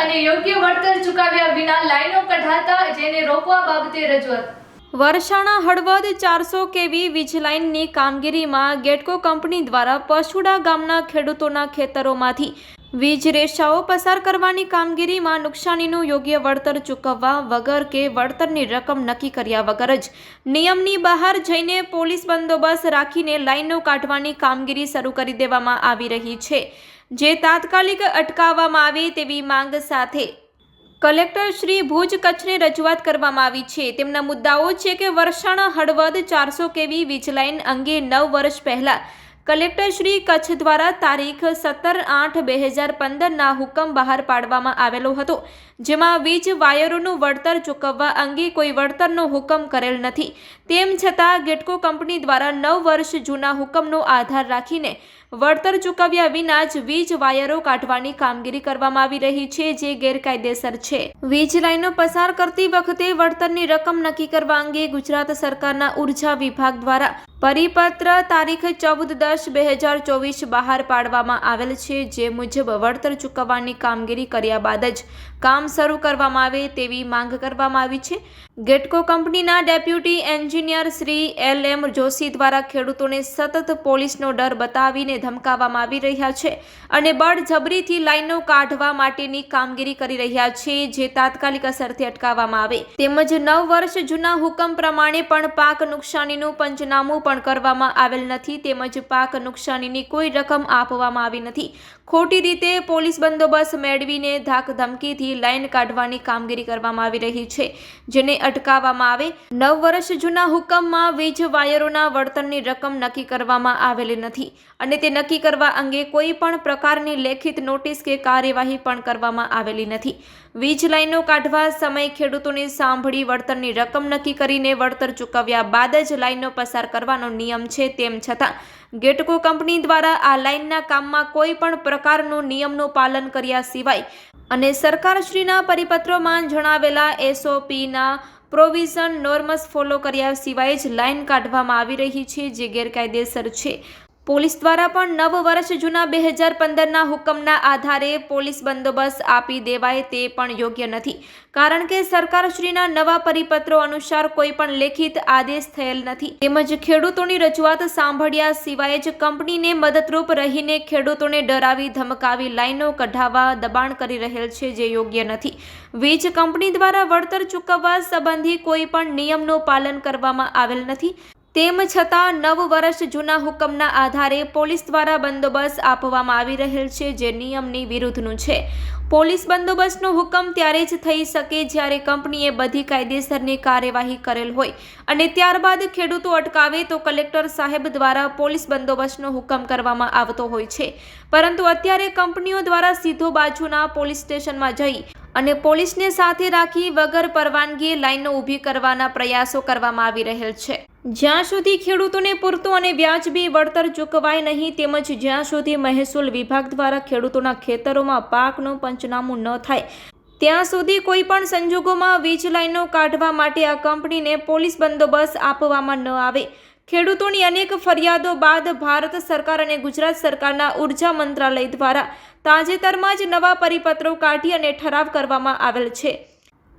અને યોગ્ય વળતર ચૂકવ્યા વિના લાઈનો કઢાતા જેને રોકવા બાબતે રજૂઆત. વરસાણા હળવદ ચારસો કેવી વીજ લાઇનની કામગીરીમાં ગેટકો કંપની દ્વારા પશુડા ગામના ખેડૂતોના ખેતરોમાંથી વીજ રેષાઓ પસાર કરવાની કામગીરીમાં નુકસાનીનું યોગ્ય વળતર ચૂકવવા વગર કે વળતરની રકમ નક્કી કર્યા વગર જ નિયમની બહાર જઈને પોલીસ બંદોબસ્ત રાખીને લાઈનો કાઢવાની કામગીરી શરૂ કરી દેવામાં આવી રહી છે. જે તાત્કાલિક અટકાવવામાં આવે તેવી માંગ સાથે કલેક્ટર શ્રી ભુજ કચ્છને રજૂઆત કરવામાં આવી છે. તેમના મુદ્દાઓ છે કે વરસાણા હળવદ ચારસો કેવી વીજ લાઇન અંગે નવ વર્ષ પહેલાં કલેક્ટર શ્રી કચ્છ દ્વારા તારીખ સત્તર આઠ બે હજાર પંદરના હુકમ બહાર પાડવામાં આવેલો હતો, જેમાં વીજ વાયરોનું વળતર ચૂકવવા અંગે કોઈ વળતરનો હુકમ કરેલ નથી. તેમ છતાં ગેટકો કંપની દ્વારા નવ વર્ષ જૂના હુકમનો આધાર રાખીને વળતર ચૂકવ્યા વિના જ વીજ વાયરો કાઢવાની કામગીરી કરવામાં આવી રહી છે, જે ગેરકાયદેસર છે. વીજ લાઈનો પસાર કરતી વખતે વળતરની રકમ નક્કી કરવા અંગે ગુજરાત સરકારના ઊર્જા વિભાગ દ્વારા પરિપત્ર તારીખ ચૌદ દસ બે હજાર ચોવીસ બહાર પાડવામાં આવેલ છે, જે મુજબ વળતર ચૂકવવાની કામગીરી કર્યા બાદ જ કામ શરૂ કરવામાં આવે તેવી માંગ કરવામાં આવી છે. ગેટકો કંપનીના deputy engineer Shri L M Joshi દ્વારા ખેડૂતોને સતત પોલીસનો ડર બતાવીને ધમકાવવામાં આવી રહ્યા છે અને બળજબરીથી લાઈનો કાઢવા માટેની કામગીરી કરી રહ્યા છે, જે તાત્કાલિક અસરથી અટકાવવામાં આવે. તેમજ નવ વર્ષ જૂના હુકમ પ્રમાણે પણ પાક નુકસાનીનું પંચનામું પણ કરવામાં આવેલ નથી તેમજ પાક નુકસાનીની કોઈ રકમ આપવામાં આવી નથી. ખોટી રીતે પોલીસ બંદોબસ્ત મેળવીને ધાક ધમકીથી લાઈન કાઢવાની કામગીરી કરવામાં આવી રહી છે, જેને અટકાવવામાં આવે. નવ વર્ષ જૂના હુકમમાં વીજ વાયરોના વળતરની રકમ નક્કી કરવામાં આવેલી નથી અને તે નક્કી કરવા અંગે કોઈ પણ પ્રકારની લેખિત નોટિસ કે કાર્યવાહી પણ કરવામાં આવેલી નથી. વીજ લાઈનો કાઢવા સમય ખેડૂતોને સાંભળી વળતરની રકમ નક્કી કરીને વળતર ચૂકવ્યા બાદ જ લાઈનો પસાર કરવાનો નિયમ છે તેમ છતાં, ગેટકો કંપની દ્વારા આ લાઈનના કામમાં કોઈ પણ પ્રકારનું નિયમનું પાલન કર્યા સિવાય અને સરકારશ્રીના પરિપત્રોમાં જણાવેલા એસઓપીના પ્રોવિઝન નોર્મસ ફોલો કર્યા સિવાય જ લાઈન કાઢવામાં આવી રહી છે જે ગેરકાયદેસર છે. પોલીસ દ્વારા પણ નવ વર્ષ જૂના બે હજાર પંદરના હુકમના આધારે પોલીસ બંદોબસ્ત આપી દેવાય તે પણ યોગ્ય નથી. કારણ કે સરકારશ્રીના નવા પરિપત્રો અનુસાર કોઈ પણ લેખિત આદેશ થયેલ નથી. તેમજ ખેડૂતોની રજૂઆત સાંભળ્યા સિવાય જ કંપનીને મદદરૂપ રહીને ખેડૂતોને ડરાવી ધમકાવી લાઈનો કઢાવવા દબાણ કરી રહેલ છે જે યોગ્ય નથી. વીજ કંપની દ્વારા વળતર ચૂકવવા સંબંધી કોઈ પણ નિયમનું પાલન કરવામાં આવેલ નથી. તેમ છતાં નવ વર્ષ જૂના હુકમના આધારે પોલીસ દ્વારા બંદોબસ્ત આપવામાં આવી રહેલ છે, જે નિયમની વિરુદ્ધનું છે. પોલીસ બંદોબસ્તનો હુકમ ત્યારે જ થઈ શકે જ્યારે કંપનીએ બધી કાયદેસરની કાર્યવાહી કરેલ હોય અને ત્યારબાદ ખેડૂતો અટકાવે તો કલેક્ટર સાહેબ દ્વારા પોલીસ બંદોબસ્તનો હુકમ કરવામાં આવતો હોય છે. પરંતુ અત્યારે કંપનીઓ દ્વારા સીધો બાજુના પોલીસ સ્ટેશનમાં જઈ અને પોલીસને સાથે રાખી વગર પરવાનગીએ લાઈનો ઊભી કરવાના પ્રયાસો કરવામાં આવી રહેલ છે. જ્યાં સુધી ખેડૂતોને પૂરતું અને વ્યાજબી વળતર ચૂકવાય નહીં તેમજ જ્યાં સુધી મહેસૂલ વિભાગ દ્વારા ખેડૂતોના ખેતરોમાં પાકનું પંચનામું ન થાય, ત્યાં સુધી કોઈ પણ સંજોગોમાં વીજ લાઈનો કાઢવા માટે આ કંપનીને પોલીસ બંદોબસ્ત આપવામાં ન આવે. ખેડૂતોની અનેક ફરિયાદો બાદ ભારત સરકાર અને ગુજરાત સરકારના ઊર્જા મંત્રાલય દ્વારા તાજેતરમાં જ નવા પરિપત્રો કાઢી અને ઠરાવ કરવામાં આવેલ છે.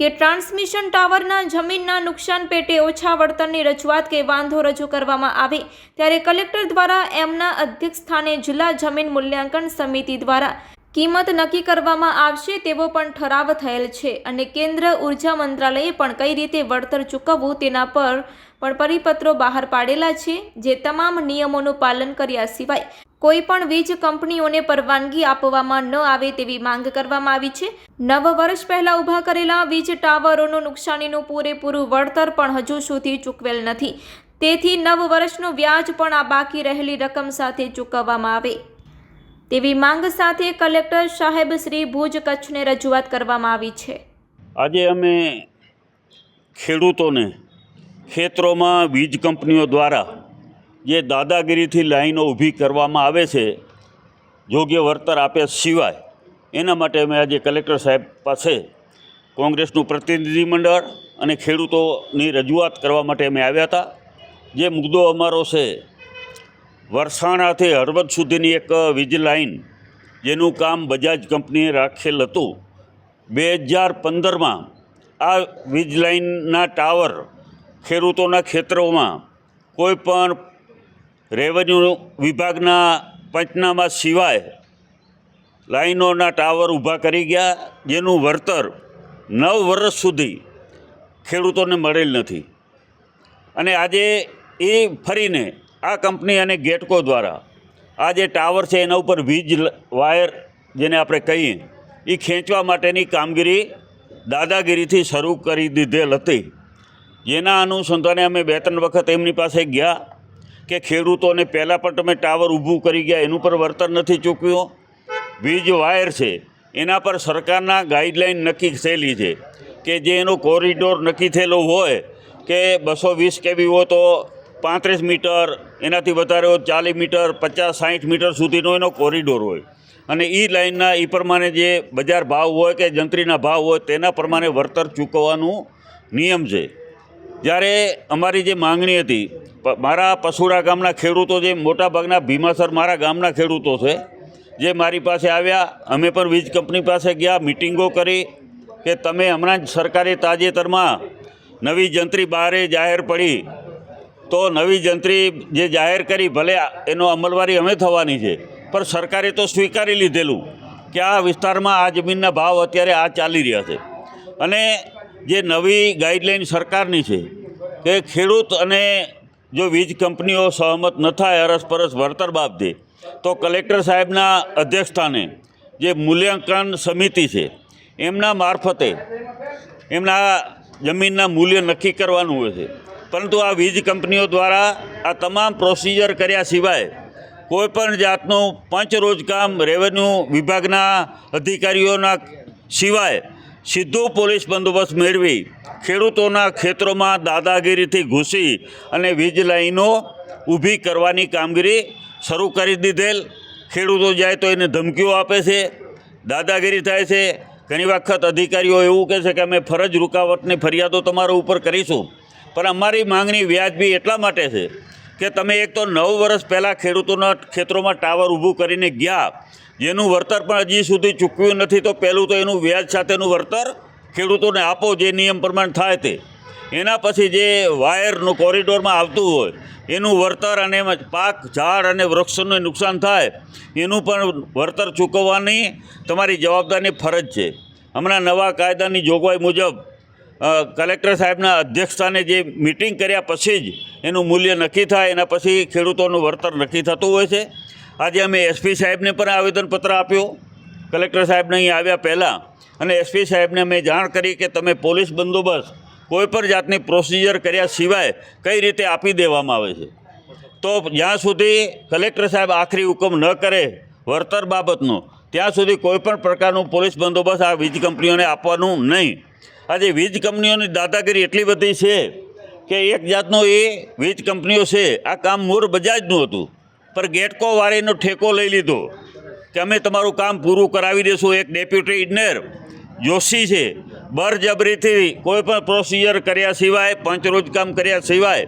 કે ટ્રાન્સમિશન ટાવરના જમીનના નુકસાન પેટે ઓછા વળતરની રજૂઆત કે વાંધો રજૂ કરવામાં આવે, ત્યારે કલેક્ટર દ્વારા એમના અધ્યક્ષ સ્થાને જિલ્લા જમીન મૂલ્યાંકન સમિતિ દ્વારા કિંમત નક્કી કરવામાં આવશે તેવો પણ ઠરાવ થયેલ છે અને કેન્દ્ર ઊર્જા મંત્રાલયે પણ કઈ રીતે વળતર ચૂકવવું તેના પર પણ પરિપત્રો બહાર પાડેલા છે, જે તમામ નિયમોનું પાલન કર્યા સિવાય કોઈ પણ વીજ કંપનીઓને પરવાનગી આપવામાં ન આવે તેવી માંગ કરવામાં આવી છે. નવ વર્ષ પહેલાં ઊભા કરેલા વીજ ટાવરોનું નુકસાનીનું પૂરેપૂરું વળતર પણ હજુ સુધી ચૂકવેલ નથી. તેથી નવ વર્ષનું વ્યાજ પણ આ બાકી રહેલી રકમ સાથે ચૂકવવામાં આવે. તેવી માંગ સાથે કલેક્ટર સાહેબ શ્રી ભુજ કચ્છને રજૂઆત કરવામાં આવી છે. આજે અમે ખેડૂતોને ખેતરોમાં વીજ કંપનીઓ દ્વારા જે દાદાગીરીથી લાઈનો ઊભી કરવામાં આવે છે, યોગ્ય વળતર આપ્યા સિવાય, એના માટે અમે આજે કલેક્ટર સાહેબ પાસે કોંગ્રેસનું પ્રતિનિધિ મંડળ અને ખેડૂતોની રજૂઆત કરવા માટે અમે આવ્યા હતા. જે મુદ્દો અમારો છે વરસાણાથી હળવદ સુધીની એક વીજ લાઈન જેનું કામ બજાજ કંપનીએ રાખેલ હતું. બે હજાર પંદરમાં આ વીજ લાઇનના ટાવર ખેડૂતોના ખેતરોમાં કોઈ પણ રેવન્યુ વિભાગના પંચનામા સિવાય લાઈનોના ટાવર ઊભા કરી ગયા, જેનું વળતર નવ વર્ષ સુધી ખેડૂતોને મળેલ નથી. અને આજે એ ફરીને આ કંપની અને ગેટકો દ્વારા આ જે ટાવર છે એના ઉપર વીજ વાયર જેને આપણે કહીએ એ ખેંચવા માટેની કામગીરી દાદાગીરીથી શરૂ કરી દીધેલ હતી. જેના અનુસંધાને અમે બે ત્રણ વખત એમની પાસે ગયા કે ખેડૂતોને પહેલાં પણ તમે ટાવર ઊભું કરી ગયા, એનું પર વળતર નથી ચૂકવ્યું વીજ વાયર છે, એના પર સરકારના ગાઈડલાઈન નક્કી થયેલી છે કે જે એનો કોરિડોર નક્કી થયેલો હોય કે બસો વીસ કેવી હોય તો પાંત્રીસ મીટર, એનાથી વધારે હોય ચાલીસ મીટર, પચાસ સાઠ મીટર સુધીનો એનો કોરિડોર હોય. અને એ લાઇનના એ પ્રમાણે જે બજાર ભાવ હોય કે જંત્રીના ભાવ હોય, તેના પ્રમાણે વળતર ચૂકવવાનું નિયમ છે. જ્યારે અમારી જે માંગણી હતી મારા પસુરા ગામના ખેડૂતો જે મોટાભાગના ભીમાસર મારા ગામના ખેડૂતો છે, જે મારી પાસે આવ્યા, અમે પણ વીજ કંપની પાસે ગયા, મિટિંગો કરી કે તમે હમણાં જ સરકારે તાજેતરમાં નવી જંત્રી બહારે જાહેર પડી તો નવી જંત્રી જે જાહેર કરી, ભલે એનો અમલવારી અમે થવાની છે, પણ સરકારે તો સ્વીકારી લીધેલું કે આ વિસ્તારમાં આ જમીનના ભાવ અત્યારે આ ચાલી રહ્યા છે. અને જે નવી ગાઈડલાઈન સરકારની છે કે ખેડૂત અને જો વીજ કંપનીઓ સહમત ન થાય, અરસપરસ વળતર બાબતે, તો કલેક્ટર સાહેબના અધ્યક્ષસ્થાને જે મૂલ્યાંકન સમિતિ છે, એમના મારફતે એમના જમીનના મૂલ્ય નક્કી કરવાનું હોય છે. પરંતુ આ વીજ કંપનીઓ દ્વારા આ તમામ પ્રોસિજર કર્યા સિવાય કોઈપણ જાતનું પંચરોજ કામ રેવન્યુ વિભાગના અધિકારીઓના સિવાય સીધું પોલીસ બંદોબસ્ત મેળવી ખેડૂતોના ખેતરોમાં દાદાગીરીથી ઘૂસી અને વીજ લાઈનો ઊભી કરવાની કામગીરી શરૂ કરી દીધેલ. ખેડૂતો જાય તો એને ધમકીઓ આપે છે, દાદાગીરી થાય છે. ઘણી વખત અધિકારીઓ એવું કહે છે કે અમે ફરજ રૂકાવટની ફરિયાદો તમારા ઉપર કરીશું. પણ અમારી માંગણી વ્યાજબી એટલા માટે છે કે તમે એક તો નવ વર્ષ પહેલાં ખેડૂતોના ખેતરોમાં ટાવર ઊભું કરીને ગયા, જેનું વળતર પણ હજી સુધી ચૂકવ્યું નથી, તો પહેલું તો એનું વ્યાજ સાથેનું વળતર ખેડૂતોને આપો જે નિયમ પ્રમાણે થાય તે. એના પછી જે વાયરનું કોરિડોરમાં આવતું હોય, એનું વળતર અને પાક, ઝાડ અને વૃક્ષોને નુકસાન થાય, એનું પણ વળતર ચૂકવવાની તમારી જવાબદારની ફરજ છે. હમણાં નવા કાયદાની જોગવાઈ મુજબ કલેક્ટર સાહેબના અધ્યક્ષસ્થાને જે મિટિંગ કર્યા પછી જ એનું મૂલ્ય નક્કી થાય, એના પછી ખેડૂતોનું વળતર નક્કી થતું હોય છે. આજે અમે એસપી સાહેબને પણ આવેદનપત્ર આપ્યું. કલેક્ટર સાહેબને અહીં આવ્યા પહેલાં અને એસપી સાહેબને મેં જાણ કરી કે તમે પોલીસ બંદોબસ્ત કોઈપણ જાતની પ્રોસિજર કર્યા સિવાય કઈ રીતે આપી દેવામાં આવે છે. તો જ્યાં સુધી કલેક્ટર સાહેબ આખરી હુકમ ન કરે વળતર બાબતનો, ત્યાં સુધી કોઈપણ પ્રકારનું પોલીસ બંદોબસ્ત આ વીજ કંપનીઓને આપવાનું નહીં. આજે વીજ કંપનીઓની દાદાગીરી એટલી બધી છે કે એક જાતનો એ વીજ કંપનીઓ છે, આ કામ મૂળ બજાજનું હતું. પર ગેટકો વાળીનો ઠેકો લઈ લીધો કે અમે તમારું કામ પૂરું કરાવી દઈશું એક ડેપ્યુટી ઇજનેર જોશી છે, બરજબરીથી કોઈ પણ પ્રોસિજર કર્યા સિવાય, પંચરોજ કામ કર્યા સિવાય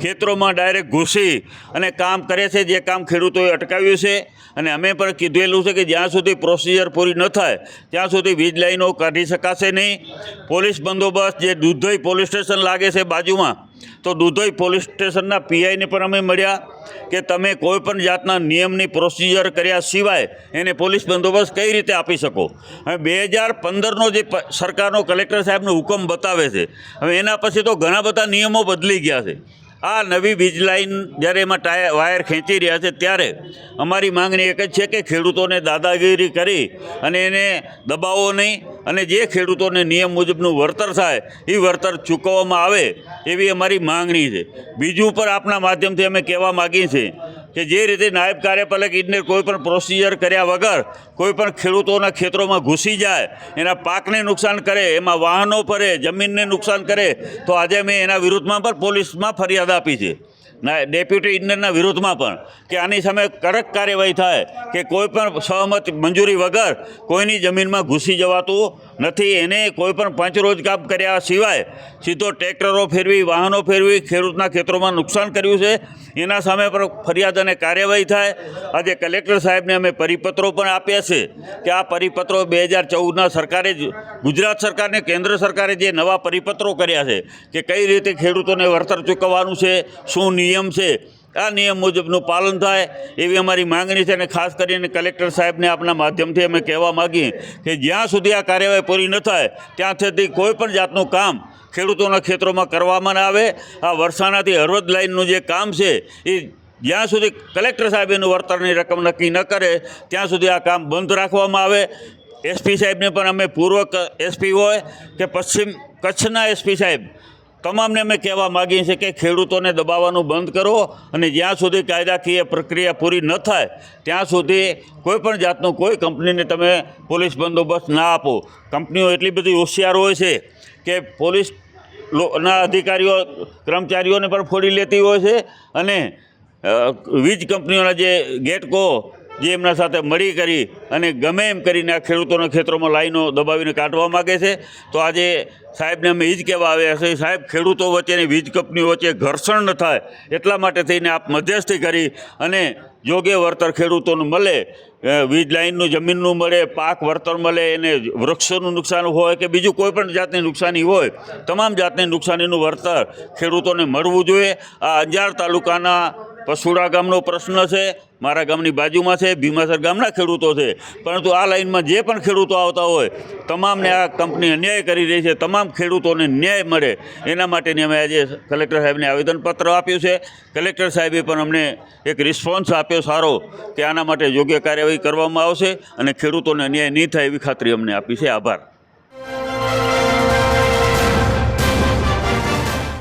ખેતરોમાં ડાયરેક્ટ ઘૂસી અને કામ કરે છે, જે કામ ખેડૂતોએ અટકાવ્યું છે. અને અમે પણ કીધેલું છે કે જ્યાં સુધી પ્રોસિજર પૂરી ન થાય, ત્યાં સુધી વીજ લાઈનો કાઢી શકાશે નહીં. પોલીસ બંદોબસ્ત જે દુધઈ પોલીસ સ્ટેશન લાગે છે બાજુમાં, તો દુધઈ પોલીસ સ્ટેશનના પીઆઈને પણ અમે મળ્યા કે તમે કોઈ પણ જાતના નિયમની પ્રોસિજર કર્યા સિવાય એને પોલીસ બંદોબસ્ત કઈ રીતે આપી શકો. હવે બે હજાર પંદરનો જે સરકારનો કલેક્ટર સાહેબનો હુકમ બતાવે છે. હવે એના પછી તો ઘણા બધા નિયમો બદલી ગયા છે. આ નવી વીજ લાઈન જ્યારે એમાં ટાયર વાયર ખેંચી રહ્યા છે ત્યારે અમારી માંગણી એક જ છે કે ખેડૂતોને દાદાગીરી કરી અને એને દબાવો નહીં અને જે ખેડૂતોને નિયમ મુજબનું વળતર થાય એ વળતર ચૂકવવામાં આવે એવી અમારી માંગણી છે. બીજું પર આપના માધ્યમથી અમે કહેવા માગીએ છીએ કે જે રીતે નાયબ કાર્યપાલક ઇજનેર કોઈ પણ પ્રોસિજર કર્યા વગર કોઈ પણ ખેડૂતોના ખેતરોમાં ઘૂસી જાય, એના પાકને નુકસાન કરે, એમાં વાહનો ફરે, જમીનને નુકસાન કરે, તો આજે મેં એના વિરુદ્ધમાં પણ પોલીસમાં ફરિયાદ આપી છે. ના, ડેપ્યુટી ઇજનેરના વિરોધમાં પણ કે આની સામે કડક કાર્યવાહી થાય, કે કોઈ પણ સહમત મંજૂરી વગર કોઈની જમીનમાં ઘૂસી જવાતું નથી, એને કોઈપણ પાંચ કામ કર્યા સિવાય સીધો ટ્રેક્ટરો ફેરવી, વાહનો ફેરવી, ખેડૂતના ખેતરોમાં નુકસાન કર્યું છે. એના સામે પણ ફરિયાદ અને કાર્યવાહી થાય. આજે કલેક્ટર સાહેબને અમે પરિપત્રો પણ આપ્યા છે કે આ પરિપત્રો બે હજાર ચૌદના સરકારે જ, ગુજરાત સરકારને કેન્દ્ર સરકારે જે નવા પરિપત્રો કર્યા છે કે કઈ રીતે ખેડૂતોને વળતર ચૂકવવાનું છે, શું નિયમ છે આ નિયમ મુજબનું પાલન થાય એવી અમારી માંગણી છે અને ખાસ કરીને કલેક્ટર સાહેબને આપના માધ્યમથી અમે કહેવા માગીએ કે જ્યાં સુધી આ કાર્યવાહી પૂરી ન થાય, ત્યાં સુધી કોઈ પણ જાતનું કામ ખેડૂતોના ખેતરોમાં કરવામાં આવે. આ વરસાણાથી હળવદ લાઇનનું જે કામ છે, એ જ્યાં સુધી કલેક્ટર સાહેબ એનું વળતરની રકમ નક્કી ન કરે, ત્યાં સુધી આ કામ બંધ રાખવામાં આવે. એસપી સાહેબને પણ અમે પૂર્વ એસપી હોય કે પશ્ચિમ કચ્છના એસપી સાહેબ તમામને અમે કહેવા માગીએ છીએ કે ખેડૂતોને દબાવવાનું બંધ કરો અને જ્યાં સુધી કાયદાકીય પ્રક્રિયા પૂરી ન થાય, ત્યાં સુધી કોઈ પણ જાતનું કોઈ કંપનીને તમે પોલીસ બંદોબસ્ત ના આપો. કંપનીઓ એટલી બધી હોશિયાર હોય છે કે પોલીસ ના અધિકારીઓ, કર્મચારીઓને પણ ફોડી લેતી હોય છે અને વીજ કંપનીઓના જે ગેટકો જે એમના સાથે મળી કરી અને ગમે એમ કરીને આ ખેડૂતોના ખેતરોમાં લાઈનો દબાવીને કાઢવા માગે છે, તો આજે સાહેબને અમે એ જ કહેવા આવ્યા છે, સાહેબ, ખેડૂતો વચ્ચેની વીજ કંપનીઓ વચ્ચે ઘર્ષણ ન થાય, એટલા માટે થઈને આપ મધ્યસ્થી કરી અને યોગ્ય વળતર ખેડૂતોને મળે વીજ લાઇનનું જમીનનું મળે, પાક વળતર મળે, એને વૃક્ષોનું નુકસાન હોય કે બીજું કોઈ પણ જાતની નુકસાની હોય, તમામ જાતની નુકસાનીનું વળતર ખેડૂતોને મળવું જોઈએ. આ અંજાર તાલુકાના પસુડા ગામનો પ્રશ્ન છે, મારા ગામની બાજુમાં છે, ભીમાસર ગામના ખેડૂતો છે. પરંતુ આ લાઇનમાં જે પણ ખેડૂતો આવતા હોય, તમામને આ કંપની અન્યાય કરી રહી છે, તમામ ખેડૂતોને ન્યાય મળે. એના માટેની અમે આજે કલેક્ટર સાહેબને આવેદનપત્ર આપ્યું છે. કલેક્ટર સાહેબે પણ અમને એક રિસ્પોન્સ આપ્યો સારો કે આના માટે યોગ્ય કાર્યવાહી કરવામાં આવશે અને ખેડૂતોને અન્યાય નહીં થાય એવી ખાતરી અમને આપી છે. આભાર.